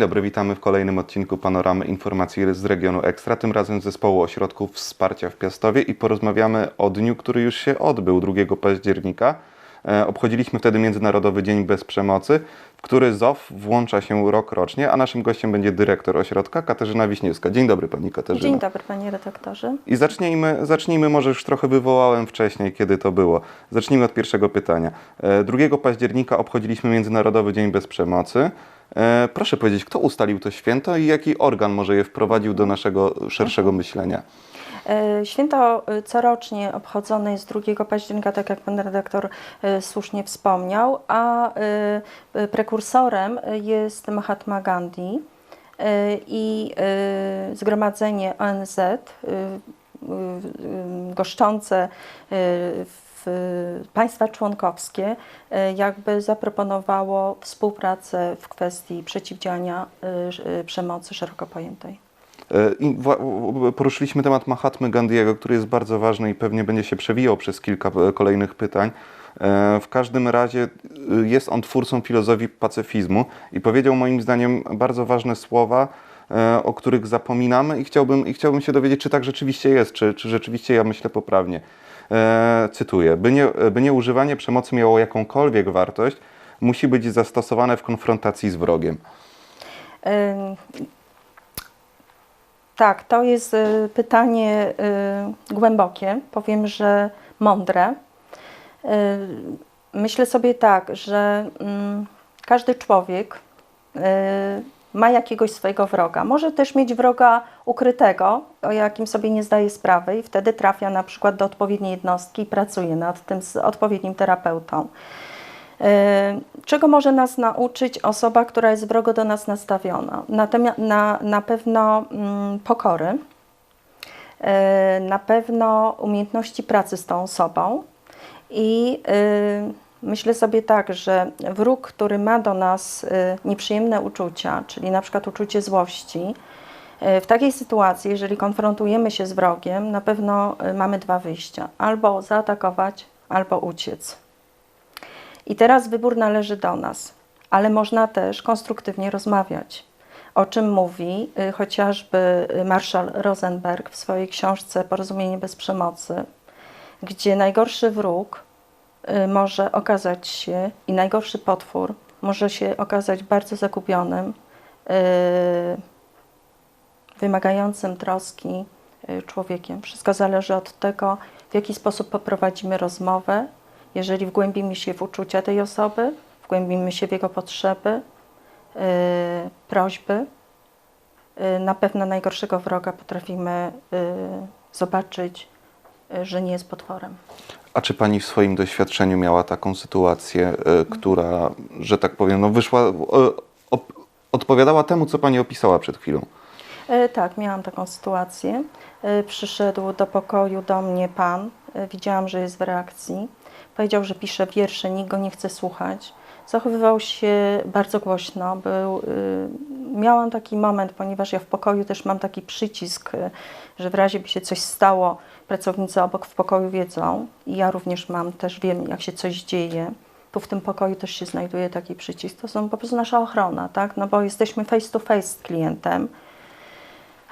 Dobry, witamy w kolejnym odcinku Panoramy Informacji z regionu Ekstra, tym razem z zespołu ośrodków wsparcia w Piastowie i porozmawiamy o dniu, który już się odbył 2 października. E, Obchodziliśmy wtedy Międzynarodowy Dzień Bez Przemocy, w który ZOF włącza się rok rocznie, a naszym gościem będzie dyrektor ośrodka Katarzyna Wiśniewska. Dzień dobry Pani Katarzyna. Dzień dobry, panie redaktorze. I zacznijmy, zacznijmy, może już trochę wywołałem wcześniej, kiedy to było. Zacznijmy od pierwszego pytania. E, 2 października obchodziliśmy Międzynarodowy Dzień Bez Przemocy. E, Proszę powiedzieć, kto ustalił to święto i jaki organ może je wprowadził do naszego szerszego myślenia? E, Święto e, corocznie obchodzone jest 2 października, tak jak pan redaktor e, słusznie wspomniał, a prekursorem jest Mahatma Gandhi i Zgromadzenie ONZ goszczące państwa członkowskie jakby zaproponowało współpracę w kwestii przeciwdziałania przemocy szeroko pojętej. I poruszyliśmy temat Mahatmy Gandhiego, który jest bardzo ważny i pewnie będzie się przewijał przez kilka e, kolejnych pytań. E, W każdym razie e, jest on twórcą filozofii pacyfizmu i powiedział moim zdaniem bardzo ważne słowa, o których zapominamy i chciałbym, i chciałbym się dowiedzieć, czy tak rzeczywiście jest, czy, czy rzeczywiście ja myślę poprawnie. Cytuję, by, nie, by nieużywanie przemocy miało jakąkolwiek wartość, musi być zastosowane w konfrontacji z wrogiem. Tak, to jest y, pytanie y, głębokie, powiem, że mądre. Y, Myślę sobie tak, że mm, każdy człowiek ma jakiegoś swojego wroga. Może też mieć wroga ukrytego, o jakim sobie nie zdaje sprawy, i wtedy trafia na przykład do odpowiedniej jednostki i pracuje nad tym z odpowiednim terapeutą. Y, Czego może nas nauczyć osoba, która jest wrogo do nas nastawiona? Na, na pewno mm, pokory, y, na pewno umiejętności pracy z tą osobą i y, myślę sobie tak, że wróg, który ma do nas nieprzyjemne uczucia, czyli na przykład uczucie złości, w takiej sytuacji, jeżeli konfrontujemy się z wrogiem, na pewno mamy dwa wyjścia: albo zaatakować, albo uciec. I teraz wybór należy do nas, ale można też konstruktywnie rozmawiać. O czym mówi y, chociażby y, Marshall Rosenberg w swojej książce Porozumienie bez przemocy, gdzie najgorszy wróg y, może okazać się i najgorszy potwór może się okazać bardzo zakupionym, wymagającym troski człowiekiem. Wszystko zależy od tego, w jaki sposób poprowadzimy rozmowę, jeżeli wgłębimy się w uczucia tej osoby, wgłębimy się w jego potrzeby, y, prośby, y, na pewno najgorszego wroga potrafimy y, zobaczyć, że nie jest potworem. A czy pani w swoim doświadczeniu miała taką sytuację, która, że tak powiem, no wyszła, op, odpowiadała temu, co pani opisała przed chwilą? E, Tak, miałam taką sytuację. E, Przyszedł do pokoju do mnie pan, widziałam, że jest w reakcji. Powiedział, że pisze wiersze, nikt go nie chce słuchać. Zachowywał się bardzo głośno. Był, y, miałam taki moment, ponieważ ja w pokoju też mam taki przycisk, y, że w razie by się coś stało, pracownicy obok w pokoju wiedzą i ja również mam, też wiem, jak się coś dzieje. Tu w tym pokoju też się znajduje taki przycisk. To są po prostu nasza ochrona, tak? No bo jesteśmy face to face z klientem.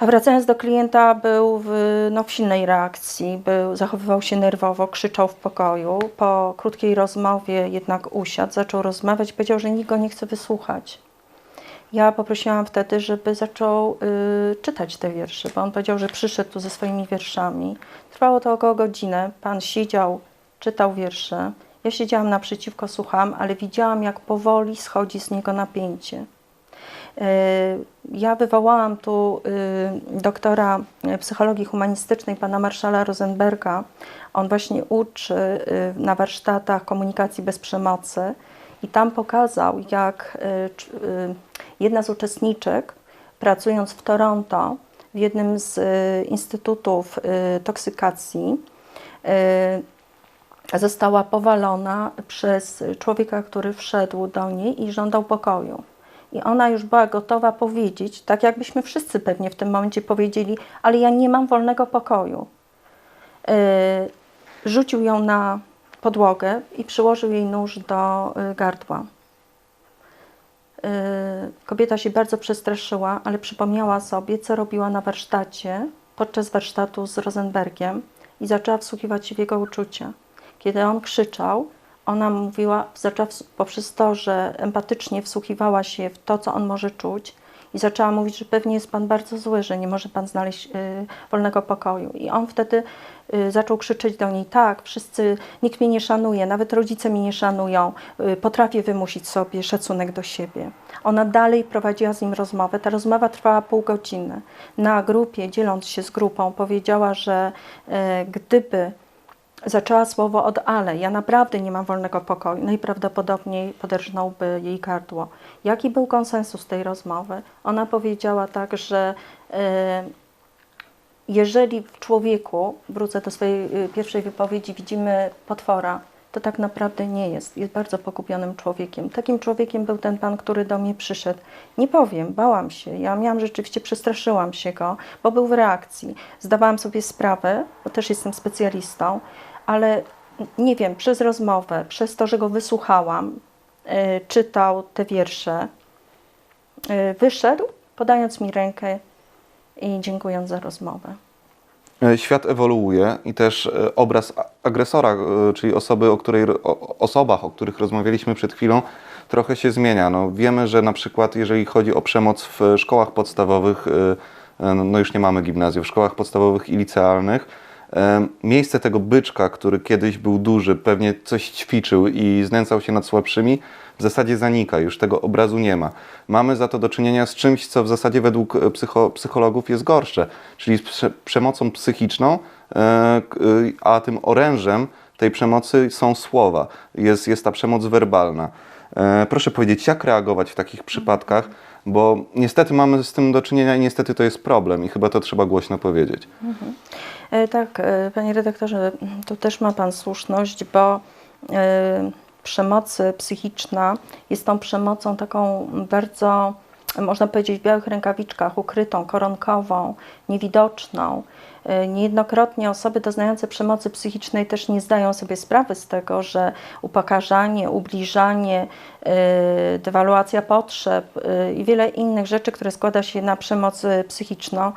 A wracając do klienta, był w, no, w silnej reakcji, był, zachowywał się nerwowo, krzyczał w pokoju. Po krótkiej rozmowie jednak usiadł, zaczął rozmawiać, powiedział, że nikt go nie chce wysłuchać. Ja poprosiłam wtedy, żeby zaczął y, czytać te wiersze, bo on powiedział, że przyszedł tu ze swoimi wierszami. Trwało to około godzinę. Pan siedział, czytał wiersze. Ja siedziałam naprzeciwko, słuchałam, ale widziałam, jak powoli schodzi z niego napięcie. Ja wywołałam tu y, doktora y, psychologii humanistycznej, pana Marszala Rosenberga. On właśnie uczy y, na warsztatach komunikacji bez przemocy i tam pokazał, jak jedna z uczestniczek, pracując w Toronto, w jednym z instytutów toksykacji, została powalona przez człowieka, który wszedł do niej i żądał pokoju. I ona już była gotowa powiedzieć, tak jakbyśmy wszyscy pewnie w tym momencie powiedzieli, ale ja nie mam wolnego pokoju. Yy, rzucił ją na podłogę i przyłożył jej nóż do y, gardła. kobieta się bardzo przestraszyła, ale przypomniała sobie, co robiła na warsztacie podczas warsztatu z Rosenbergiem i zaczęła wsłuchiwać się w jego uczucia. Kiedy on krzyczał, ona mówiła, zaczęła poprzez to, że empatycznie wsłuchiwała się w to, co on może czuć i zaczęła mówić, że pewnie jest Pan bardzo zły, że nie może Pan znaleźć y, wolnego pokoju. I on wtedy y, zaczął krzyczeć do niej, tak, wszyscy, nikt mnie nie szanuje, nawet rodzice mnie nie szanują, y, potrafię wymusić sobie szacunek do siebie. Ona dalej prowadziła z nim rozmowę. Ta rozmowa trwała pół godziny. Na grupie, dzieląc się z grupą, powiedziała, że y, gdyby zaczęła słowo od ale. Ja naprawdę nie mam wolnego pokoju. Najprawdopodobniej poderżnąłby jej gardło. Jaki był konsensus tej rozmowy? Ona powiedziała tak, że e, jeżeli w człowieku, wrócę do swojej y, pierwszej wypowiedzi, widzimy potwora, to tak naprawdę nie jest. Jest bardzo pogubionym człowiekiem. Takim człowiekiem był ten pan, który do mnie przyszedł. Nie powiem, bałam się. Ja miałam rzeczywiście, przestraszyłam się go, bo był w reakcji. Zdawałam sobie sprawę, bo też jestem specjalistą, ale nie wiem, przez rozmowę, przez to, że go wysłuchałam, y, czytał te wiersze, y, wyszedł, podając mi rękę i dziękując za rozmowę. E, Świat ewoluuje i też e, obraz agresora, e, czyli osoby, o której, o osobach, o których rozmawialiśmy przed chwilą, trochę się zmienia. No, wiemy, że na przykład jeżeli chodzi o przemoc w szkołach podstawowych, e, no już nie mamy gimnazjów, w szkołach podstawowych i licealnych, miejsce tego byczka, który kiedyś był duży, pewnie coś ćwiczył i znęcał się nad słabszymi, w zasadzie zanika, już tego obrazu nie ma. Mamy za to do czynienia z czymś, co w zasadzie według e, psycho, psychologów jest gorsze, czyli z prze, przemocą psychiczną, e, y, a tym orężem tej przemocy są słowa, jest, jest ta przemoc werbalna. E, Proszę powiedzieć, jak reagować w takich przypadkach, bo niestety mamy z tym do czynienia i niestety to jest problem i chyba to trzeba głośno powiedzieć. E, Tak, e, panie redaktorze, tu też ma pan słuszność, bo e, przemoc psychiczna jest tą przemocą taką bardzo, można powiedzieć, w białych rękawiczkach, ukrytą, koronkową, niewidoczną. E, Niejednokrotnie osoby doznające przemocy psychicznej też nie zdają sobie sprawy z tego, że upokarzanie, ubliżanie, e, dewaluacja potrzeb e, i wiele innych rzeczy, które składa się na przemoc psychiczną,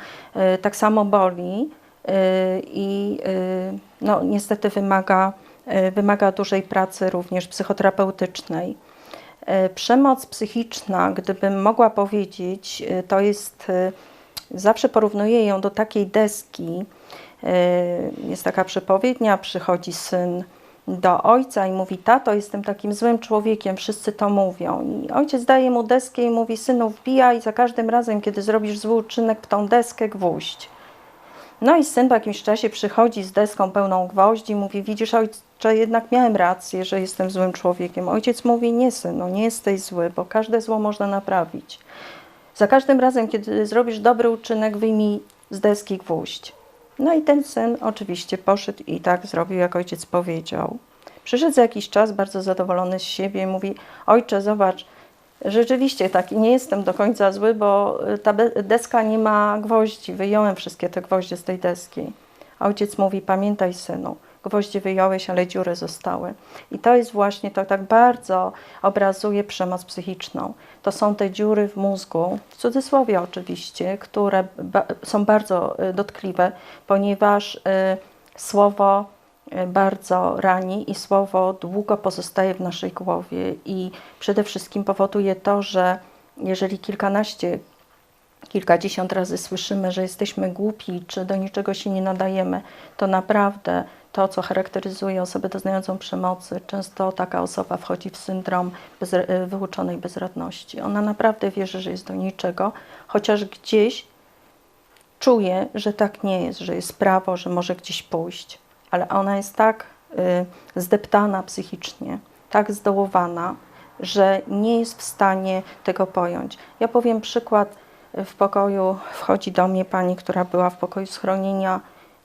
tak samo boli y, i y, no, niestety wymaga, y, wymaga dużej pracy również psychoterapeutycznej. Y, Przemoc psychiczna, gdybym mogła powiedzieć, y, to jest, y, zawsze porównuję ją do takiej deski. Jest taka przepowiednia, przychodzi syn do ojca i mówi, tato, jestem takim złym człowiekiem, wszyscy to mówią. I ojciec daje mu deskę i mówi, synu, wbijaj za każdym razem, kiedy zrobisz zły uczynek, w tą deskę gwóźdź. No i syn po jakimś czasie przychodzi z deską pełną gwoździ i mówi, widzisz ojcze, jednak miałem rację, że jestem złym człowiekiem. Ojciec mówi, nie synu, nie jesteś zły, bo każde zło można naprawić. Za każdym razem, kiedy zrobisz dobry uczynek, wyjmij z deski gwóźdź. No i ten syn oczywiście poszedł i tak zrobił, jak ojciec powiedział. Przyszedł za jakiś czas bardzo zadowolony z siebie i mówi, ojcze, zobacz, Rzeczywiście tak nie jestem do końca zły, bo ta deska nie ma gwoździ. Wyjąłem wszystkie te gwoździe z tej deski. Ojciec mówi: Pamiętaj, synu, gwoździe wyjąłeś, ale dziury zostały. I to jest właśnie to tak bardzo obrazuje przemoc psychiczną. To są te dziury w mózgu, w cudzysłowie oczywiście, które ba- są bardzo y, dotkliwe, ponieważ y, słowo y, bardzo rani i słowo długo pozostaje w naszej głowie i przede wszystkim powoduje to, że jeżeli kilkanaście, kilkadziesiąt razy słyszymy, że jesteśmy głupi czy do niczego się nie nadajemy, to naprawdę to, co charakteryzuje osobę doznającą przemocy, często taka osoba wchodzi w syndrom bez, y, wyuczonej bezradności. Ona naprawdę wierzy, że jest do niczego, chociaż gdzieś czuje, że tak nie jest, że jest prawo, że może gdzieś pójść, ale ona jest tak y, zdeptana psychicznie, tak zdołowana, że nie jest w stanie tego pojąć. Ja powiem przykład. W pokoju wchodzi do mnie pani, która była w pokoju schronienia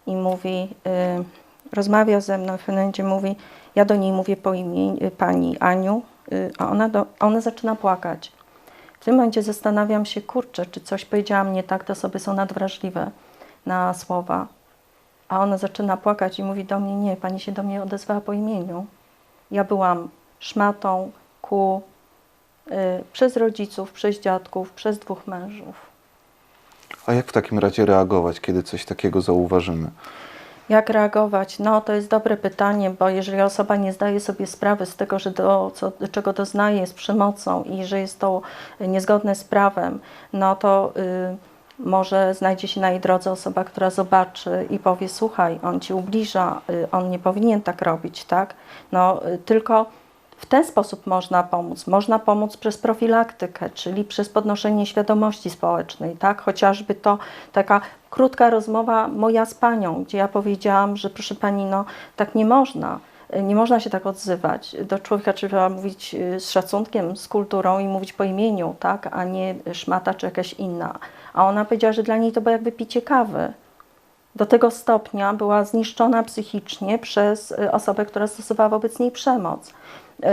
i mówi, y, rozmawia ze mną, w pewnym momencie mówi, ja do niej mówię po imieniu, pani Aniu, y, a ona, do, ona zaczyna płakać. W tym momencie zastanawiam się, kurczę, czy coś powiedziałam nie tak, te osoby są nadwrażliwe na słowa. A ona zaczyna płakać i mówi do mnie, nie, pani się do mnie odezwała po imieniu. Ja byłam szmatą, ku, y, przez rodziców, przez dziadków, przez dwóch mężów. A jak w takim razie reagować, kiedy coś takiego zauważymy? Jak reagować? No, to jest dobre pytanie, bo jeżeli osoba nie zdaje sobie sprawy z tego, że do, co, czego doznaje jest przemocą i że jest to niezgodne z prawem, no to y, może znajdzie się na jej drodze osoba, która zobaczy i powie: Słuchaj, on ci ubliża, y, on nie powinien tak robić, tak? No, y, tylko w ten sposób można pomóc. Można pomóc przez profilaktykę, czyli przez podnoszenie świadomości społecznej, tak? Chociażby to taka krótka rozmowa moja z panią, gdzie ja powiedziałam, że proszę pani, no tak nie można. Nie można się tak odzywać. Do człowieka trzeba mówić y, z szacunkiem, z kulturą i mówić po imieniu, tak? A nie szmata czy jakaś inna. A ona powiedziała, że dla niej to było jakby picie kawy do tego stopnia była zniszczona psychicznie przez y, osobę, która stosowała wobec niej przemoc. Y,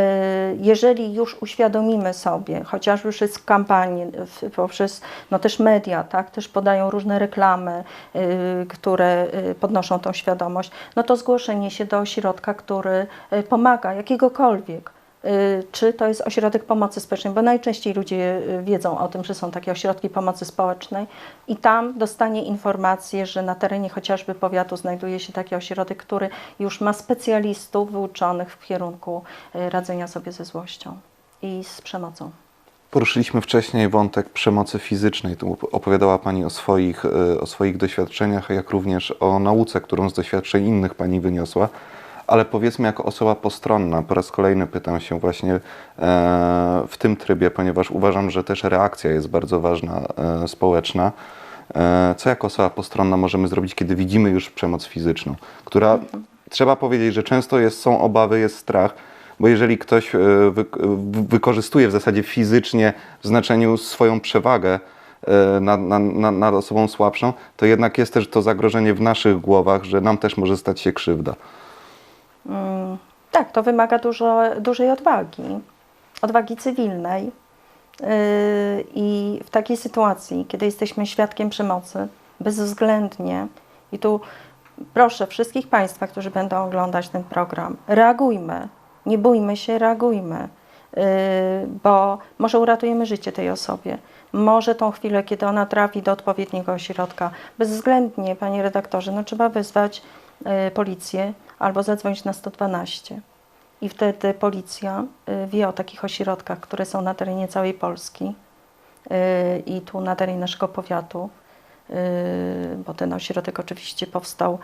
Jeżeli już uświadomimy sobie, chociażby przez kampanię, poprzez no też media, tak, też podają różne reklamy, y, które podnoszą tą świadomość, no to zgłoszenie się do ośrodka, który pomaga, jakiegokolwiek. Y, Czy to jest ośrodek pomocy społecznej, bo najczęściej ludzie y, wiedzą o tym, że są takie ośrodki pomocy społecznej i tam dostanie informację, że na terenie chociażby powiatu znajduje się taki ośrodek, który już ma specjalistów wyuczonych w kierunku y, radzenia sobie ze złością i z przemocą. Poruszyliśmy wcześniej wątek przemocy fizycznej. Tu opowiadała Pani o swoich, o swoich doświadczeniach, jak również o nauce, którą z doświadczeń innych Pani wyniosła. Ale powiedzmy, jako osoba postronna, po raz kolejny pytam się właśnie e, w tym trybie, ponieważ uważam, że też reakcja jest bardzo ważna, e, społeczna. E, co jako osoba postronna możemy zrobić, kiedy widzimy już przemoc fizyczną, która trzeba powiedzieć, że często jest, są obawy, jest strach, bo jeżeli ktoś wy, wykorzystuje w zasadzie fizycznie w znaczeniu swoją przewagę nad, nad, nad osobą słabszą, to jednak jest też to zagrożenie w naszych głowach, że nam też może stać się krzywda. Mm, Tak, to wymaga dużo, dużej odwagi, odwagi cywilnej. Yy, I w takiej sytuacji, kiedy jesteśmy świadkiem przemocy, bezwzględnie, i tu proszę wszystkich Państwa, którzy będą oglądać ten program, reagujmy, nie bójmy się, reagujmy, yy, bo może uratujemy życie tej osobie. Może tą chwilę, kiedy ona trafi do odpowiedniego ośrodka, bezwzględnie, panie redaktorze, no trzeba wezwać y, policję albo zadzwonić na 112. I wtedy policja y, wie o takich ośrodkach, które są na terenie całej Polski y, i tu na terenie naszego powiatu, y, bo ten ośrodek oczywiście powstał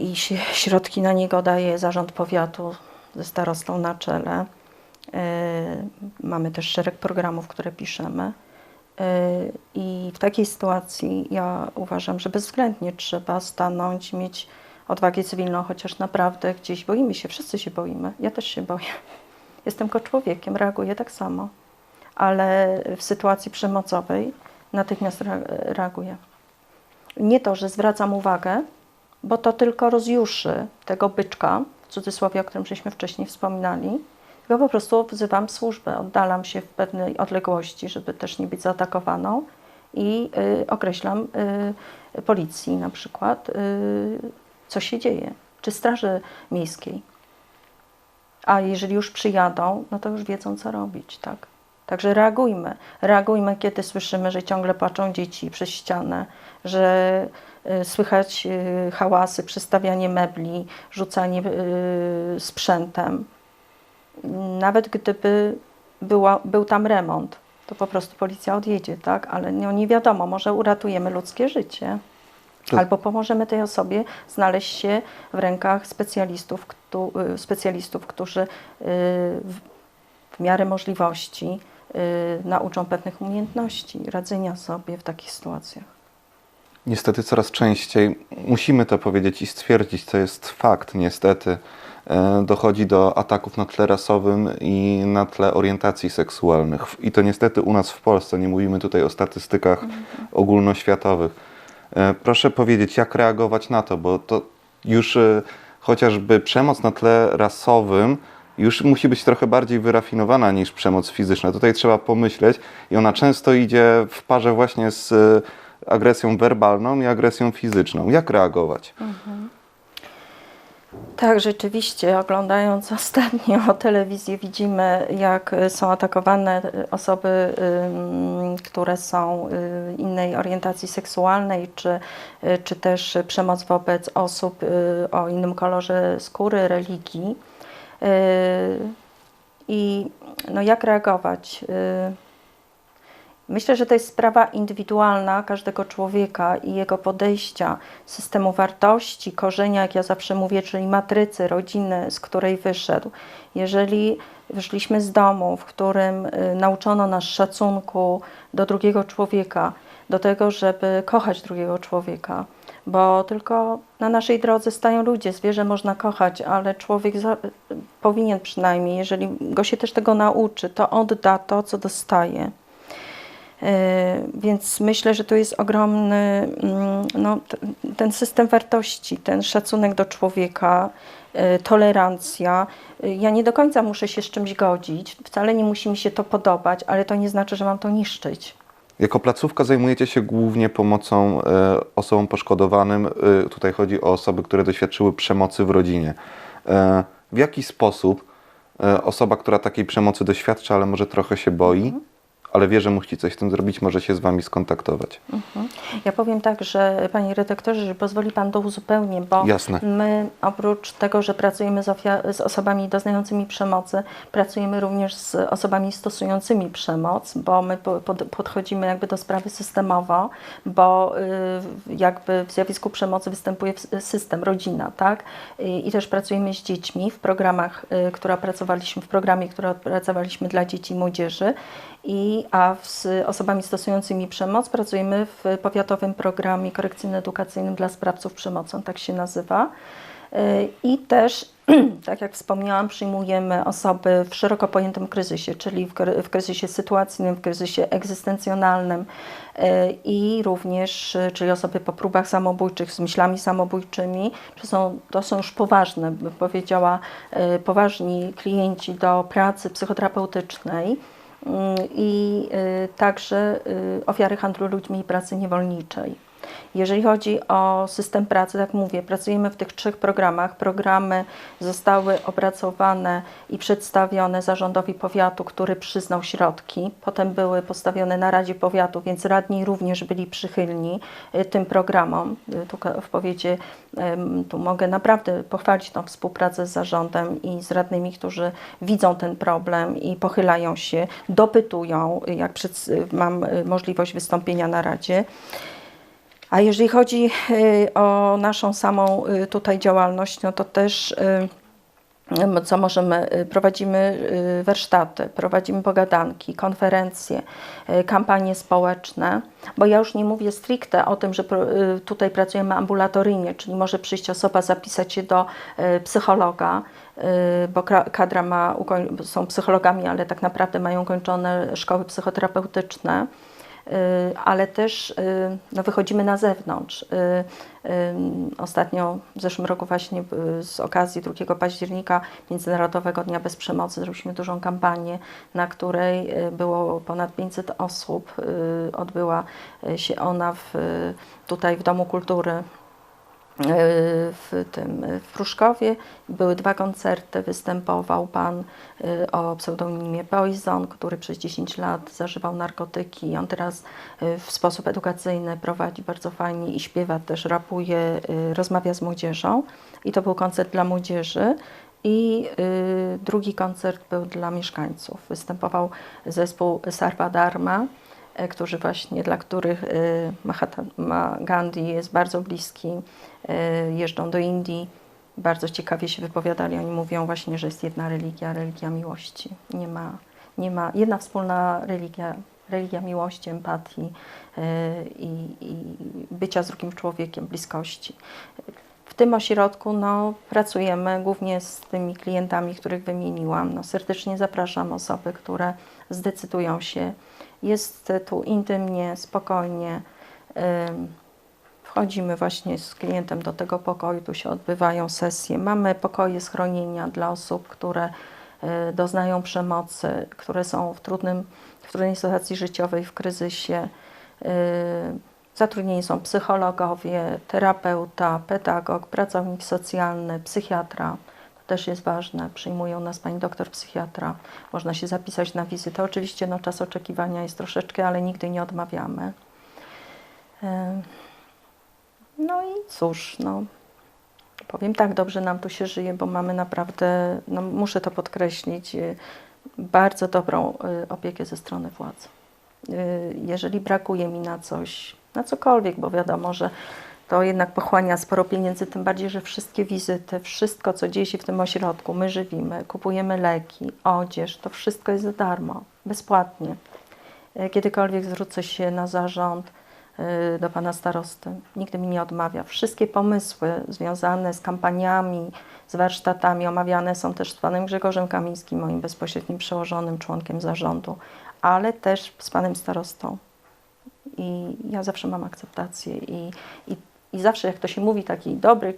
i środki na niego daje zarząd powiatu ze starostą na czele. Mamy też szereg programów, które piszemy. I w takiej sytuacji ja uważam, że bezwzględnie trzeba stanąć, mieć odwagę cywilną, chociaż naprawdę gdzieś boimy się, wszyscy się boimy. Ja też się boję. Jestem tylko człowiekiem, reaguję tak samo, ale w sytuacji przemocowej natychmiast rea- reaguję. Nie to, że zwracam uwagę, bo to tylko rozjuszy tego byczka, w cudzysłowie, o którym żeśmy wcześniej wspominali, tylko po prostu wzywam służbę, oddalam się w pewnej odległości, żeby też nie być zaatakowaną i y, określam y, policji na przykład, y, co się dzieje, czy straży miejskiej. A jeżeli już przyjadą, no to już wiedzą, co robić, tak? Także reagujmy. Reagujmy, kiedy słyszymy, że ciągle płaczą dzieci przez ścianę, że y, słychać y, hałasy, przestawianie mebli, rzucanie y, sprzętem. Nawet gdyby była, był tam remont, to po prostu policja odjedzie, tak? Ale no, nie wiadomo, może uratujemy ludzkie życie. To- Albo pomożemy tej osobie znaleźć się w rękach specjalistów, któ, y, specjalistów którzy y, w, w miarę możliwości y, nauczą pewnych umiejętności radzenia sobie w takich sytuacjach. Niestety coraz częściej musimy to powiedzieć i stwierdzić, to jest fakt, niestety. e, Dochodzi do ataków na tle rasowym i na tle orientacji seksualnych. I to niestety u nas w Polsce, nie mówimy tutaj o statystykach ogólnoświatowych. E, Proszę powiedzieć, jak reagować na to, bo to już e, chociażby przemoc na tle rasowym już musi być trochę bardziej wyrafinowana niż przemoc fizyczna. Tutaj trzeba pomyśleć i ona często idzie w parze właśnie z e, agresją werbalną i agresją fizyczną. Jak reagować? Tak, rzeczywiście, oglądając ostatnio telewizję, widzimy, jak są atakowane osoby, które są y, innej orientacji seksualnej, czy, y, czy też przemoc wobec osób y, o innym kolorze skóry, religii. I no, jak reagować? Myślę, że to jest sprawa indywidualna każdego człowieka i jego podejścia, systemu wartości, korzenia, jak ja zawsze mówię, czyli matrycy, rodziny, z której wyszedł. Jeżeli wyszliśmy z domu, w którym y, nauczono nas szacunku do drugiego człowieka, do tego, żeby kochać drugiego człowieka, bo tylko na naszej drodze stają ludzie. Zwierzę można kochać, ale człowiek za, powinien przynajmniej, jeżeli go się też tego nauczy, to odda to, co dostaje. E, Więc myślę, że to jest ogromny mm, no, ten system wartości, ten szacunek do człowieka, e, tolerancja. E, Ja nie do końca muszę się z czymś godzić, wcale nie musi mi się to podobać, ale to nie znaczy, że mam to niszczyć. Jako placówka zajmujecie się głównie pomocą osobom poszkodowanym. Tutaj chodzi o osoby, które doświadczyły przemocy w rodzinie. W jaki sposób osoba, która takiej przemocy doświadcza, ale może trochę się boi, ale wie, że musi coś z tym zrobić, może się z Wami skontaktować? Ja powiem tak, że Panie redaktorze, że pozwoli Pan to uzupełnię, bo Jasne. my oprócz tego, że pracujemy z, z osobami doznającymi przemocy, pracujemy również z osobami stosującymi przemoc, bo my po- pod, podchodzimy jakby do sprawy systemowo, bo y, jakby w zjawisku przemocy występuje system, rodzina, tak? I, też pracujemy z dziećmi w programach, y, które opracowaliśmy, w programie, który opracowaliśmy dla dzieci i młodzieży. I, a z osobami stosującymi przemoc pracujemy w powiatowym programie korekcyjno-edukacyjnym dla sprawców przemocy, tak się nazywa. Y, I też, tak jak wspomniałam, przyjmujemy osoby w szeroko pojętym kryzysie, czyli w, kry- w kryzysie sytuacyjnym, w kryzysie egzystencjonalnym y, i również, czyli osoby po próbach samobójczych z myślami samobójczymi. To są, to są już poważne, bym powiedziała, y, poważni klienci do pracy psychoterapeutycznej. Mm, i y, także y, ofiary handlu ludźmi i pracy niewolniczej. Jeżeli chodzi o system pracy, tak mówię, pracujemy w tych trzech programach. Programy zostały opracowane i przedstawione zarządowi powiatu, który przyznał środki. Potem były postawione na Radzie Powiatu, więc radni również byli przychylni y, tym programom. Y, Tu w powiecie tu mogę naprawdę pochwalić tą współpracę z zarządem i z radnymi, którzy widzą ten problem i pochylają się, dopytują, jak przed, mam y, możliwość wystąpienia na Radzie. A jeżeli chodzi y, o naszą samą y, tutaj działalność, no to też y, co możemy, prowadzimy warsztaty, prowadzimy pogadanki, konferencje, kampanie społeczne, bo ja już nie mówię stricte o tym, że tutaj pracujemy ambulatoryjnie, czyli może przyjść osoba, zapisać się do psychologa, bo kadra ma, są psychologami, ale tak naprawdę mają kończone szkoły psychoterapeutyczne. Y, ale też y, no, wychodzimy na zewnątrz. Y, Ostatnio w zeszłym roku właśnie z okazji 2 października Międzynarodowego Dnia Bez Przemocy zrobiliśmy dużą kampanię, na której było ponad 500 osób. Odbyła się ona w, tutaj w Domu Kultury w tym w Pruszkowie. Były dwa koncerty, występował pan y, o pseudonimie Poison, który przez 10 lat zażywał narkotyki on teraz w sposób edukacyjny prowadzi bardzo fajnie i śpiewa też, rapuje, rozmawia z młodzieżą. I to był koncert dla młodzieży. I drugi koncert był dla mieszkańców. Występował zespół Sarva Dharma, e, którzy właśnie, dla których y, Mahatma Gandhi jest bardzo bliski, y, jeżdżą do Indii, bardzo ciekawie się wypowiadali. Oni mówią właśnie, że jest jedna religia, religia miłości. Nie ma, nie ma jedna wspólna religia, religia miłości, empatii i, i bycia z drugim człowiekiem, bliskości. W tym ośrodku no, pracujemy głównie z tymi klientami, których wymieniłam. No, serdecznie zapraszam osoby, które zdecydują się. Jest tu intymnie, spokojnie. Wchodzimy właśnie z klientem do tego pokoju, tu się odbywają sesje. Mamy pokoje schronienia dla osób, które y, doznają przemocy, które są w, trudnym, w trudnej sytuacji życiowej, w kryzysie. Y, Zatrudnieni są psychologowie, terapeuta, pedagog, pracownik socjalny, psychiatra. Też jest ważne. Przyjmują nas pani doktor psychiatra. Można się zapisać na wizytę. Oczywiście no, czas oczekiwania jest troszeczkę, ale nigdy nie odmawiamy. No i cóż, no, powiem tak, dobrze nam tu się żyje, bo mamy naprawdę, no, muszę to podkreślić, y, bardzo dobrą y, opiekę ze strony władz. Y, Jeżeli brakuje mi na coś, na cokolwiek, bo wiadomo, że to jednak pochłania sporo pieniędzy, tym bardziej, że wszystkie wizyty, wszystko, co dzieje się w tym ośrodku, my żywimy, kupujemy leki, odzież, to wszystko jest za darmo, bezpłatnie. Y, Kiedykolwiek zwrócę się na zarząd y, do pana starosty, nigdy mi nie odmawia. Wszystkie pomysły związane z kampaniami, z warsztatami omawiane są też z panem Grzegorzem Kamińskim, moim bezpośrednim przełożonym członkiem zarządu, ale też z panem starostą. I ja zawsze mam akceptację i, i, i zawsze, jak to się mówi, taki dobry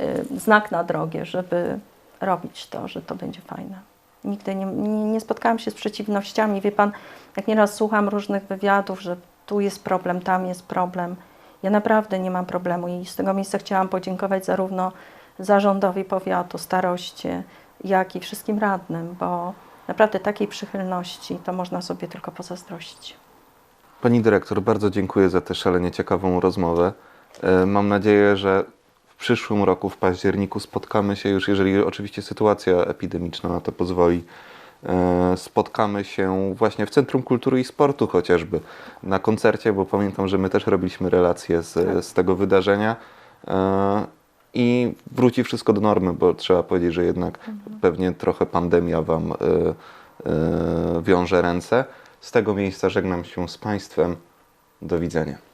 y, znak na drogę, żeby robić to, że to będzie fajne. Nigdy nie, nie, nie spotkałam się z przeciwnościami. Wie pan, jak nieraz słucham różnych wywiadów, że tu jest problem, tam jest problem. Ja naprawdę nie mam problemu i z tego miejsca chciałam podziękować zarówno zarządowi powiatu, staroście, jak i wszystkim radnym, bo naprawdę takiej przychylności to można sobie tylko pozazdrościć. Pani dyrektor, bardzo dziękuję za tę szalenie ciekawą rozmowę. E, Mam nadzieję, że w przyszłym roku, w październiku, spotkamy się już, jeżeli oczywiście sytuacja epidemiczna na to pozwoli. e, Spotkamy się właśnie w Centrum Kultury i Sportu chociażby na koncercie, bo pamiętam, że my też robiliśmy relacje z, z tego wydarzenia. E, I wróci wszystko do normy, bo trzeba powiedzieć, że jednak pewnie trochę pandemia Wam wiąże ręce. Z tego miejsca żegnam się z Państwem. Do widzenia.